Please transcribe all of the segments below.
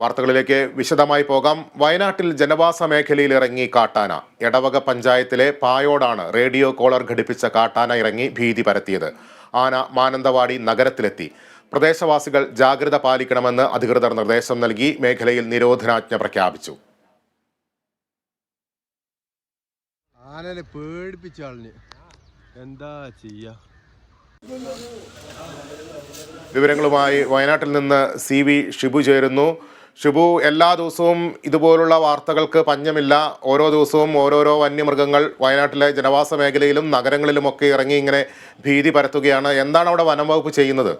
വാർത്തകളിലേക്ക് വിശദമായി പോകാം. വയനാട്ടിൽ ജനവാസ മേഖലയിൽ ഇറങ്ങി കാട്ടാന. എടവക പഞ്ചായത്തിലെ പായോടാണ് റേഡിയോ കോളർ ഘടിപ്പിച്ച കാട്ടാന ഇറങ്ങി ഭീതി പരത്തിയത്. ആന മാനന്തവാടി നഗരത്തിലെത്തി. പ്രദേശവാസികൾ ജാഗ്രത പാലിക്കണമെന്ന് അധികൃതർ നിർദ്ദേശം നൽകി മേഖലയിൽ നിരോധനാജ്ഞ പ്രഖ്യാപിച്ചു. ആനനെ പേടിപ്പിച്ച ആളിന്. എന്താ ചെയ്യാ? വിവരങ്ങളുമായി വയനാട്ടിൽ നിന്ന് സി വി ഷിബു ചേരുന്നു. ഷിബു എല്ലാ ദിവസവും ഇതുപോലുള്ള വാർത്തകൾക്ക് പഞ്ഞമില്ല. ഓരോ ദിവസവും ഓരോരോ വന്യമൃഗങ്ങൾ വയനാട്ടിലെ ജനവാസ മേഖലയിലും നഗരങ്ങളിലുമൊക്കെ ഇറങ്ങി ഇങ്ങനെ ഭീതി പരത്തുകയാണ്. എന്താണ് അവിടെ വനം വകുപ്പ് ചെയ്യുന്നത്?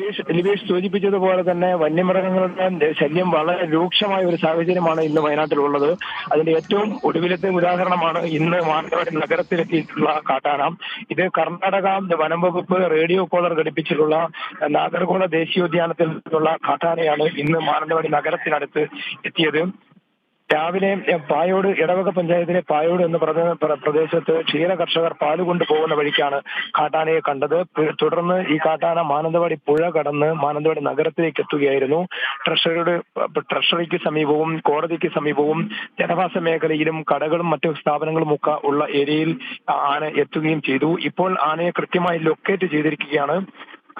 ലിബീഷ് ലിബീഷ് സൂചിപ്പിച്ചതുപോലെ തന്നെ വന്യമൃഗങ്ങളുടെ ശല്യം വളരെ രൂക്ഷമായ ഒരു സാഹചര്യമാണ് ഇന്ന് വയനാട്ടിലുള്ളത്. അതിന്റെ ഏറ്റവും ഒടുവിലത്തെ ഉദാഹരണമാണ് ഇന്ന് മാനന്തവാടി നഗരത്തിലെത്തിയിട്ടുള്ള കാട്ടാന. ഇത് കർണാടക വനം വകുപ്പ് റേഡിയോ കോളർ ഘടിപ്പിച്ചിട്ടുള്ള നാഗർകോള ദേശീയോദ്യാനത്തിൽ നിന്നുള്ള കാട്ടാനയാണ് ഇന്ന് മാനന്തവാടി നഗരത്തിനടുത്ത് എത്തിയത്. രാവിലെ പായോട് ഇടവക പഞ്ചായത്തിലെ പായോട് എന്ന പ്രദേ- പ്രദേശത്ത് ക്ഷീര കർഷകർ പാൽ കൊണ്ടുപോകുന്ന വഴിക്കാണ് കാട്ടാനയെ കണ്ടത്. തുടർന്ന് ഈ കാട്ടാന മാനന്തവാടി പുഴ കടന്ന് മാനന്തവാടി നഗരത്തിലേക്ക് എത്തുകയായിരുന്നു. ട്രഷറിയുടെ ട്രഷറിക്ക് സമീപവും കോടതിക്ക് സമീപവും ജനവാസ മേഖലയിലും കടകളും മറ്റു സ്ഥാപനങ്ങളും ഒക്കെ ഉള്ള ഏരിയയിൽ ആന എത്തുകയും ചെയ്തു. ഇപ്പോൾ ആനയെ കൃത്യമായി ലൊക്കേറ്റ് ചെയ്തിരിക്കുകയാണ്.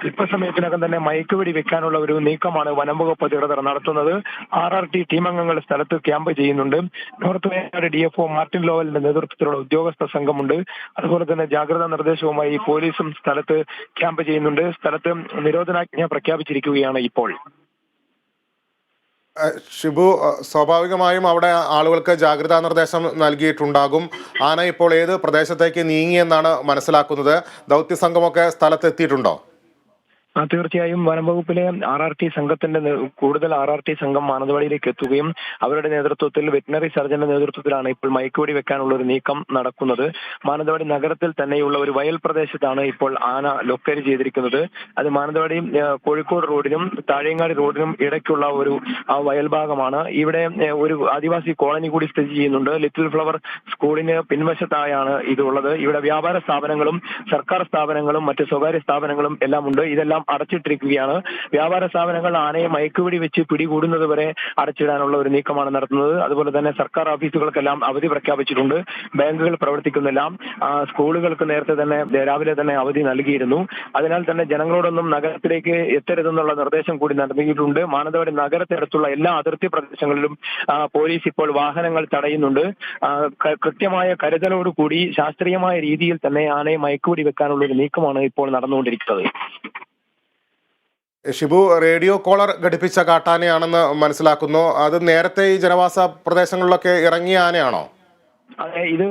അല്പസമയത്തിനകം തന്നെ മയക്കുവെടി വെക്കാനുള്ള ഒരു നീക്കമാണ് വനംവകുപ്പ് അധികൃതർ നടത്തുന്നത്. ആർ ആർ ടി ടീം അംഗങ്ങൾ സ്ഥലത്ത് ക്യാമ്പ് ചെയ്യുന്നുണ്ട്. North Wayanad D F O Martin ലോവലിന്റെ നേതൃത്വത്തിലുള്ള ഉദ്യോഗസ്ഥ സംഘമുണ്ട്. അതുപോലെ തന്നെ ജാഗ്രതാ നിർദ്ദേശവുമായി പോലീസും സ്ഥലത്ത് ക്യാമ്പ് ചെയ്യുന്നുണ്ട്. സ്ഥലത്ത് നിരോധനാജ്ഞ പ്രഖ്യാപിച്ചിരിക്കുകയാണ് ഇപ്പോൾ. ഷിബു സ്വാഭാവികമായും അവിടെ ആളുകൾക്ക് ജാഗ്രതാ നിർദ്ദേശം നൽകിയിട്ടുണ്ടാകും. ആന ഇപ്പോൾ ഏത് പ്രദേശത്തേക്ക് നീങ്ങിയെന്നാണ് മനസ്സിലാക്കുന്നത്? ദൗത്യ സംഘമൊക്കെ സ്ഥലത്തെത്തിയിട്ടുണ്ടോ? തീർച്ചയായും വനം വകുപ്പിലെ ആർ ആർ ടി സംഘത്തിന്റെ കൂടുതൽ ആർ ആർ ടി സംഘം മാനന്തവാടിയിലേക്ക് എത്തുകയും അവരുടെ നേതൃത്വത്തിൽ വെറ്റിനറി സർജന്റെ നേതൃത്വത്തിലാണ് ഇപ്പോൾ മയക്കുവെടി വെക്കാനുള്ള ഒരു നീക്കം നടക്കുന്നത്. മാനന്തവാടി നഗരത്തിൽ തന്നെയുള്ള ഒരു വയൽ പ്രദേശത്താണ് ഇപ്പോൾ ആന ലൊക്കേറ്റ് ചെയ്തിരിക്കുന്നത്. അത് മാനന്തവാടി കോഴിക്കോട് റോഡിനും താഴേങ്ങാടി റോഡിനും ഇടയ്ക്കുള്ള ഒരു ആ വയൽ ഭാഗമാണ്. ഇവിടെ ഒരു ആദിവാസി കോളനി കൂടി സ്ഥിതി ചെയ്യുന്നുണ്ട്. ലിറ്റിൽ ഫ്ലവർ സ്കൂളിന് പിൻവശത്തായാണ് ഇതുള്ളത് ഇവിടെ വ്യാപാര സ്ഥാപനങ്ങളും സർക്കാർ സ്ഥാപനങ്ങളും മറ്റ് സ്വകാര്യ സ്ഥാപനങ്ങളും എല്ലാം ഉണ്ട്. ഇതെല്ലാം അടച്ചിട്ടിരിക്കുകയാണ്. വ്യാപാര സ്ഥാപനങ്ങൾ ആനയെ മയക്കുപിടി വെച്ച് പിടികൂടുന്നത് വരെ അടച്ചിടാനുള്ള ഒരു നീക്കമാണ് നടത്തുന്നത്. അതുപോലെ തന്നെ സർക്കാർ ഓഫീസുകൾക്കെല്ലാം അവധി പ്രഖ്യാപിച്ചിട്ടുണ്ട്. ബാങ്കുകൾ പ്രവർത്തിക്കുന്നില്ല. സ്കൂളുകൾക്ക് നേരത്തെ തന്നെ രാവിലെ തന്നെ അവധി നൽകിയിരുന്നു. അതിനാൽ തന്നെ ജനങ്ങളോടൊന്നും നഗരത്തിലേക്ക് എത്തരുതെന്നുള്ള നിർദ്ദേശം കൂടി നൽകിയിട്ടുണ്ട് മാനന്തവാടി നഗരത്തിനടുത്തുള്ള എല്ലാ അതിർത്തി പ്രദേശങ്ങളിലും പോലീസ് ഇപ്പോൾ വാഹനങ്ങൾ തടയുന്നുണ്ട്. കൃത്യമായ കരുതലോടുകൂടി ശാസ്ത്രീയമായ രീതിയിൽ തന്നെ ആനയെ മയക്കുപിടി വെക്കാനുള്ള ഒരു നീക്കമാണ് ഇപ്പോൾ നടന്നുകൊണ്ടിരിക്കുന്നത്. ഷിബു റേഡിയോ കോളർ ഘടിപ്പിച്ച കാട്ടാനയാണെന്ന് മനസ്സിലാക്കുന്നു. അത് നേരത്തെ ഈ ജനവാസ പ്രദേശങ്ങളിലൊക്കെ ഇറങ്ങിയ ആനയാണോ? അതെ ഇത്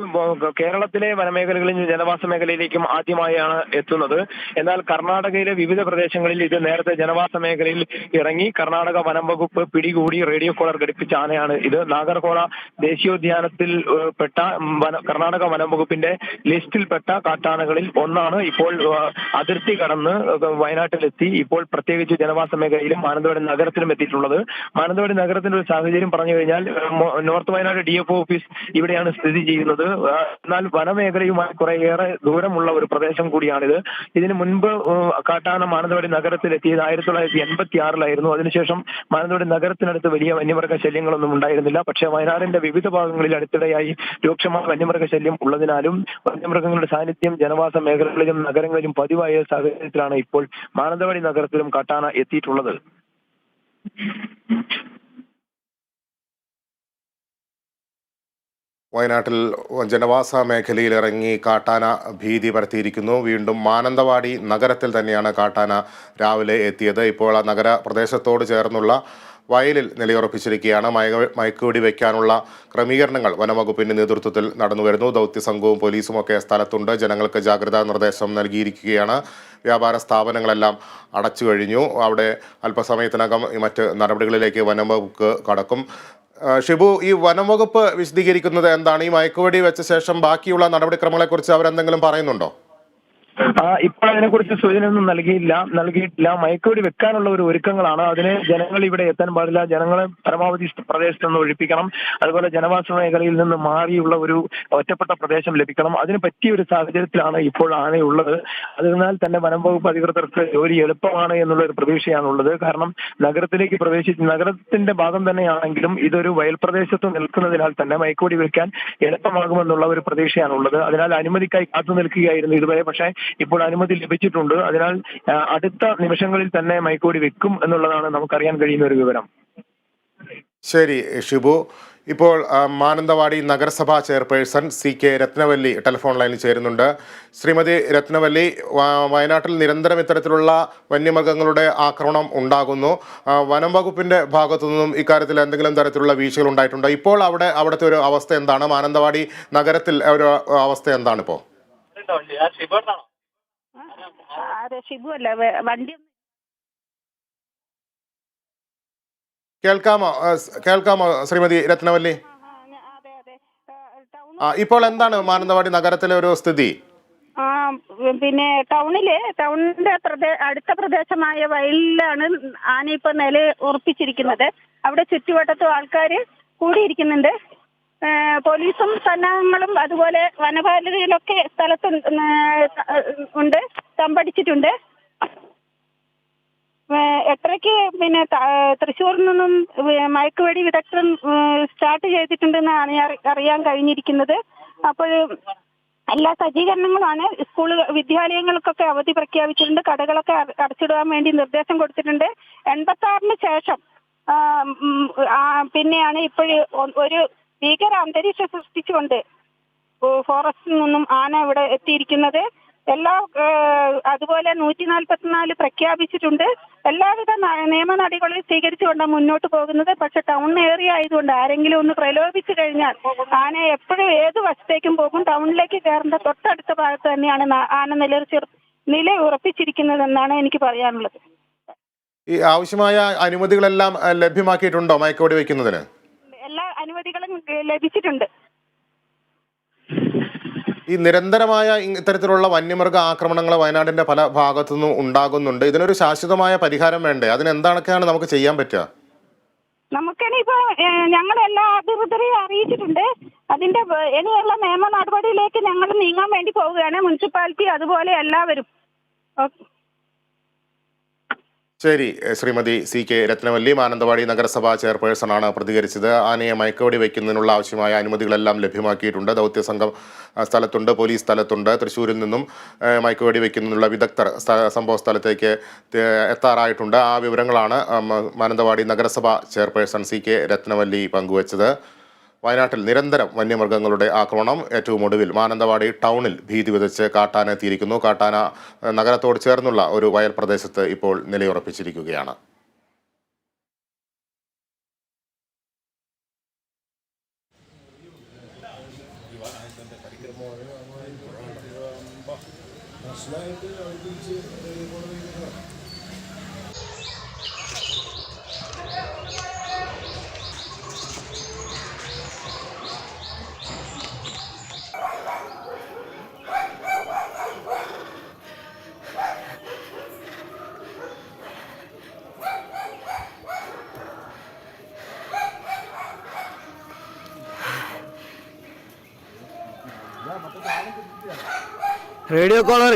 കേരളത്തിലെ വനമേഖലകളിൽ നിന്ന് ജനവാസ മേഖലയിലേക്കും ആദ്യമായാണ് എത്തുന്നത്. എന്നാൽ കർണാടകയിലെ വിവിധ പ്രദേശങ്ങളിൽ ഇത് നേരത്തെ ജനവാസ മേഖലയിൽ ഇറങ്ങി കർണാടക വനം വകുപ്പ് പിടികൂടി റേഡിയോ കോളർ ഘടിപ്പിച്ച ആനയാണ് ഇത്. നാഗർകോള ദേശീയോദ്യാനത്തിൽ പെട്ട കർണാടക വനം വകുപ്പിന്റെ ലിസ്റ്റിൽപ്പെട്ട കാട്ടാനകളിൽ ഒന്നാണ്. ഇപ്പോൾ അതിർത്തി കടന്ന് വയനാട്ടിലെത്തി. ഇപ്പോൾ പ്രത്യേകിച്ച് ജനവാസ മേഖലയിലും മാനന്തവാടി നഗരത്തിലും എത്തിയിട്ടുള്ളത്. മാനന്തവാടി നഗരത്തിന്റെ ഒരു സാഹചര്യം പറഞ്ഞു കഴിഞ്ഞാൽ നോർത്ത് വയനാട് ഡി ഓഫീസ് ഇവിടെയാണ് സ്ഥിതി ചെയ്യുന്നത്. എന്നാൽ വനമേഖലയുമായി കുറേയേറെ ദൂരമുള്ള ഒരു പ്രദേശം കൂടിയാണിത്. ഇതിനു മുൻപ് കാട്ടാന മാനന്തവാടി നഗരത്തിലെത്തിയത് ആയിരത്തി തൊള്ളായിരത്തി എൺപത്തി ആറിലായിരുന്നു അതിനുശേഷം മാനന്തവാടി നഗരത്തിനടുത്ത് വലിയ വന്യമൃഗ ശല്യങ്ങളൊന്നും ഉണ്ടായിരുന്നില്ല. പക്ഷേ വയനാടിന്റെ വിവിധ ഭാഗങ്ങളിൽ അടുത്തിടെയായി രൂക്ഷമായ വന്യമൃഗ ശല്യം ഉള്ളതിനാലും വന്യമൃഗങ്ങളുടെ സാന്നിധ്യം ജനവാസ മേഖലകളിലും നഗരങ്ങളിലും പതിവായ സാഹചര്യത്തിലാണ് ഇപ്പോൾ മാനന്തവാടി നഗരത്തിലും കാട്ടാന എത്തിയിട്ടുള്ളത്. വയനാട്ടിൽ ജനവാസ മേഖലയിൽ ഇറങ്ങി കാട്ടാന ഭീതി പരത്തിയിരിക്കുന്നു. വീണ്ടും മാനന്തവാടി നഗരത്തിൽ തന്നെയാണ് കാട്ടാന രാവിലെ എത്തിയത്. ഇപ്പോൾ ആ നഗര പ്രദേശത്തോട് ചേർന്നുള്ള വയലിൽ നിലയുറപ്പിച്ചിരിക്കുകയാണ്. മയ മയക്കുവെടി വയ്ക്കാനുള്ള ക്രമീകരണങ്ങൾ വനംവകുപ്പിന്റെ നേതൃത്വത്തിൽ നടന്നു വരുന്നു ദൗത്യ സംഘവും പോലീസും ഒക്കെ സ്ഥലത്തുണ്ട്. ജനങ്ങൾക്ക് ജാഗ്രതാ നിർദ്ദേശം നൽകിയിരിക്കുകയാണ്. വ്യാപാര സ്ഥാപനങ്ങളെല്ലാം അടച്ചു കഴിഞ്ഞു അവിടെ അല്പസമയത്തിനകം മറ്റ് നടപടികളിലേക്ക് വനംവകുപ്പ് കടക്കും. ഷിബു ഈ വനംവകുപ്പ് വിശദീകരിക്കുന്നത് എന്താണ്? ഈ മയക്കുവെടി വെച്ച ശേഷം ബാക്കിയുള്ള നടപടിക്രമങ്ങളെക്കുറിച്ച് അവരെന്തെങ്കിലും പറയുന്നുണ്ടോ? ആ ഇപ്പൊ അതിനെക്കുറിച്ച് സൂചനയൊന്നും നൽകിയില്ല. നൽകിയിട്ടില്ല. മയക്കുവെടി വെക്കാനുള്ള ഒരു ഒരുക്കങ്ങളാണ്. അതിന് ജനങ്ങൾ ഇവിടെ എത്താൻ പാടില്ല. ജനങ്ങളെ പരമാവധി പ്രദേശത്ത് നിന്ന് ഒഴിപ്പിക്കണം. അതുപോലെ ജനവാസ മേഖലയിൽ നിന്ന് മാറിയുള്ള ഒരു ഒറ്റപ്പെട്ട പ്രദേശം ലഭിക്കണം. അതിന് പറ്റിയ ഒരു സാഹചര്യത്തിലാണ് ഇപ്പോൾ ആനയുള്ളത്. അതിനാൽ തന്നെ വനം വകുപ്പ് അധികൃതർക്ക് ജോലി എളുപ്പമാണ് എന്നുള്ള ഒരു പ്രതീക്ഷയാണുള്ളത്. കാരണം നഗരത്തിലേക്ക് പ്രവേശിച്ച് നഗരത്തിന്റെ ഭാഗം തന്നെയാണെങ്കിലും ഇതൊരു വയൽ പ്രദേശത്ത് നിൽക്കുന്നതിനാൽ തന്നെ മയക്കുവെടി വെക്കാൻ എളുപ്പമാകുമെന്നുള്ള ഒരു പ്രതീക്ഷയാണുള്ളത്. അതിനാൽ അനുമതിക്കായി കാത്തു നിൽക്കുകയായിരുന്നു ഇതുവരെ. പക്ഷേ ഇപ്പോൾ അനുമതി ലഭിച്ചിട്ടുണ്ട്. അതിനാൽ അടുത്ത നിമിഷങ്ങളിൽ തന്നെ മൈക്കോടി വെക്കും എന്നുള്ളതാണ് നമുക്കറിയാൻ കഴിയുന്ന ഒരു വിവരം. ശരി ഷിബു. ഇപ്പോൾ മാനന്തവാടി നഗരസഭാ chairperson C K Rathnavalli telephone ലൈനിൽ ചേരുന്നുണ്ട്. ശ്രീമതി രത്നവല്ലി വയനാട്ടിൽ നിരന്തരം ഇത്തരത്തിലുള്ള വന്യമൃഗങ്ങളുടെ ആക്രമണം ഉണ്ടാകുന്നു. വനം വകുപ്പിന്റെ ഭാഗത്തു നിന്നും ഇക്കാര്യത്തിൽ എന്തെങ്കിലും തരത്തിലുള്ള വീഴ്ചകൾ ഉണ്ടായിട്ടുണ്ടോ? ഇപ്പോൾ അവിടെ അവിടുത്തെ ഒരു അവസ്ഥ എന്താണ്? മാനന്തവാടി നഗരത്തിൽ ഒരു അവസ്ഥ എന്താണ് ഇപ്പോൾ? ഷിബു അല്ല വണ്ടി കേൾക്കാമോ? കേൾക്കാമോ ശ്രീമതി രത്നവല്ലി? ആ, ഇപ്പോൾ എന്താണ് മാനന്തവാടി നഗരത്തിലെ ഒരു സ്ഥിതി? ആ പിന്നെ ടൗണിൽ ടൗണിന്റെ അടുത്ത പ്രദേശമായ വയലിലാണ് ആന ഇപ്പൊ നില ഉറപ്പിച്ചിരിക്കുന്നത്. അവിടെ ചുറ്റുവട്ടത്തും ആൾക്കാർ കൂടിയിരിക്കുന്നുണ്ട്. പോലീസും സന്നാഹങ്ങളും അതുപോലെ വനപാലകരൊക്കെ സ്ഥലത്ത് ഉണ്ട്. തമ്പടിച്ചിട്ടുണ്ട് എട്ടരയ്ക്ക് പിന്നെ തൃശ്ശൂരിൽ നിന്നും മയക്കുവെടി വിദഗ്ധൻ സ്റ്റാർട്ട് ചെയ്തിട്ടുണ്ടെന്നാണ് അറി- അറിയാൻ കഴിഞ്ഞിരിക്കുന്നത്. അപ്പോൾ എല്ലാ സജ്ജീകരണങ്ങളുമാണ്. സ്കൂൾ വിദ്യാലയങ്ങൾക്കൊക്കെ അവധി പ്രഖ്യാപിച്ചിട്ടുണ്ട്. കടകളൊക്കെ അട- അടച്ചിടാൻ വേണ്ടി നിർദ്ദേശം കൊടുത്തിട്ടുണ്ട്. എൺപത്തി ആറിന് ശേഷം പിന്നെയാണ് ഇപ്പോൾ ഒരു ഭീകര അന്തരീക്ഷം സൃഷ്ടിച്ചുകൊണ്ട് ഫോറസ്റ്റിൽ നിന്നും ആന ഇവിടെ എത്തിയിരിക്കുന്നത്. എല്ലാ അതുപോലെ നൂറ്റി നാൽപ്പത്തിനാല് പ്രഖ്യാപിച്ചിട്ടുണ്ട്. എല്ലാവിധ നിയമ നടപടികളും സ്വീകരിച്ചുകൊണ്ട് മുന്നോട്ട് പോകുന്നത് പക്ഷെ ടൗൺ ഏരിയ ആയതുകൊണ്ട് ആരെങ്കിലും ഒന്ന് പ്രലോഭിച്ചു കഴിഞ്ഞാൽ ആന എപ്പോഴും ഏത് വശത്തേക്കും പോകും. ടൗണിലേക്ക് കയറേണ്ട തൊട്ടടുത്ത ഭാഗത്ത് തന്നെയാണ് ആന നിലയുറച്ച് നില ഉറപ്പിച്ചിരിക്കുന്നതെന്നാണ് എനിക്ക് പറയാനുള്ളത്. ഈ ആവശ്യമായ അനുമതികളെല്ലാം ലഭ്യമാക്കിയിട്ടുണ്ടോ മയക്കോടി വയ്ക്കുന്നതിന്? എല്ലാ അനുമതികളും ലഭിച്ചിട്ടുണ്ട്. ഈ നിരന്തരമായ ഇത്തരത്തിലുള്ള വന്യമൃഗ ആക്രമണങ്ങൾ വയനാടിന്റെ പല ഭാഗത്തു നിന്നും ഉണ്ടാകുന്നുണ്ട്. ഇതിനൊരു ശാശ്വതമായ പരിഹാരം വേണ്ടേ? അതിനെന്താണൊക്കെയാണ് നമുക്ക് ചെയ്യാൻ പറ്റുക? നമുക്കിനിപ്പോ ഞങ്ങൾ എല്ലാ അധികൃതരെയും അറിയിച്ചിട്ടുണ്ട്. അതിന്റെ ഇനിയുള്ള നിയമ നടപടിയിലേക്ക് ഞങ്ങൾ നീങ്ങാൻ വേണ്ടി പോവുകയാണ് മുനിസിപ്പാലിറ്റി. അതുപോലെ എല്ലാവരും. ഓക്കെ ശരി ശ്രീമതി സി കെ രത്നവല്ലി മാനന്തവാടി നഗരസഭാ ചെയർപേഴ്സണാണ് പ്രതികരിച്ചത്. ആനയെ മയക്കുവെടി വയ്ക്കുന്നതിനുള്ള ആവശ്യമായ അനുമതികളെല്ലാം ലഭ്യമാക്കിയിട്ടുണ്ട്. ദൗത്യ സംഘം സ്ഥലത്തുണ്ട് പോലീസ് സ്ഥലത്തുണ്ട്. തൃശ്ശൂരിൽ നിന്നും മയക്കുവടി വയ്ക്കുന്നതിനുള്ള വിദഗ്ധർ സംഭവ സ്ഥലത്തേക്ക് എത്താറായിട്ടുണ്ട്. ആ വിവരങ്ങളാണ് മാനന്തവാടി നഗരസഭാ ചെയർപേഴ്സൺ സി കെ രത്നവല്ലി പങ്കുവച്ചത്. വയനാട്ടിൽ നിരന്തരം വന്യമൃഗങ്ങളുടെ ആക്രമണം. ഏറ്റവും ഒടുവിൽ മാനന്തവാടി ടൗണിൽ ഭീതി വിതച്ച് കാട്ടാന എത്തിയിരിക്കുന്നു. കാട്ടാന നഗരത്തോട് ചേർന്നുള്ള ഒരു വയൽ പ്രദേശത്ത് ഇപ്പോൾ നിലയുറപ്പിച്ചിരിക്കുകയാണ്. Radio collar.